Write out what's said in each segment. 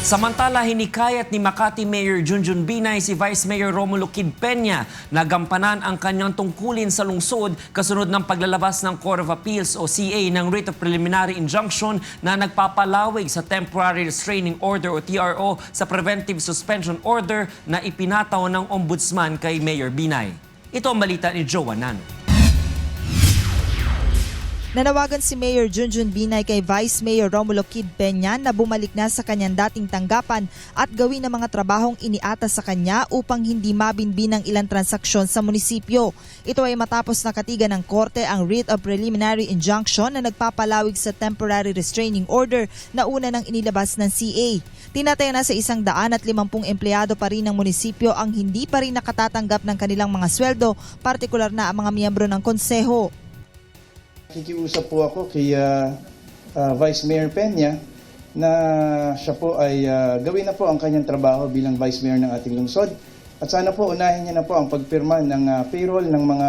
Samantala, hinikayat ni Makati Mayor Junjun Binay si Vice Mayor Romulo Kid Peña na gampanan ang kanyang tungkulin sa lungsod kasunod ng paglalabas ng Court of Appeals o CA ng Writ of Preliminary Injunction na nagpapalawig sa Temporary Restraining Order o TRO sa Preventive Suspension Order na ipinataw ng Ombudsman kay Mayor Binay. Ito ang balita ni Joe Nano. Nanawagan si Mayor Junjun Binay kay Vice Mayor Romulo Kid Peña na bumalik na sa kanyang dating tanggapan at gawin ang mga trabahong iniatas sa kanya upang hindi mabinbin ang ilang transaksyon sa munisipyo. Ito ay matapos nakatigan ng korte ang writ of preliminary injunction na nagpapalawig sa temporary restraining order na una nang inilabas ng CA. Tinataya na sa isang daan at limampung empleyado pa rin ng munisipyo ang hindi pa rin nakatatanggap ng kanilang mga sweldo, partikular na ang mga miyembro ng konseho. Kikiusap po ako kay ah, ah, Vice Mayor Peña na siya po ay ah, gawin na po ang kanyang trabaho bilang Vice Mayor ng ating lungsod. At sana po unahin niya na po ang pagpirma ng ah, payroll ng mga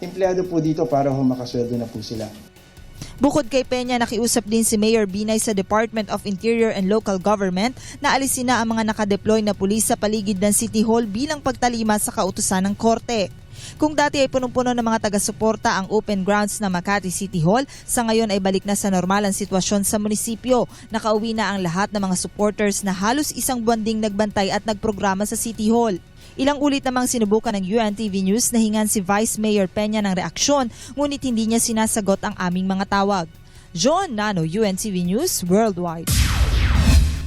empleyado po dito para ho makasweldo na po sila. Bukod kay Peña, nakiusap din si Mayor Binay sa Department of Interior and Local Government na alisin na ang mga nakadeploy na pulis sa paligid ng City Hall bilang pagtalima sa kautusan ng korte. Kung dati ay punong-puno ng mga taga-suporta ang open grounds ng Makati City Hall, sa ngayon ay balik na sa normal ang sitwasyon sa munisipyo. Nakauwi na ang lahat ng mga supporters na halos isang buwan ding nagbantay at nagprograma sa City Hall. Ilang ulit namang sinubukan ng UNTV News na hingan si Vice Mayor Peña ng reaksyon, ngunit hindi niya sinasagot ang aming mga tawag. John Nano, UNTV News Worldwide.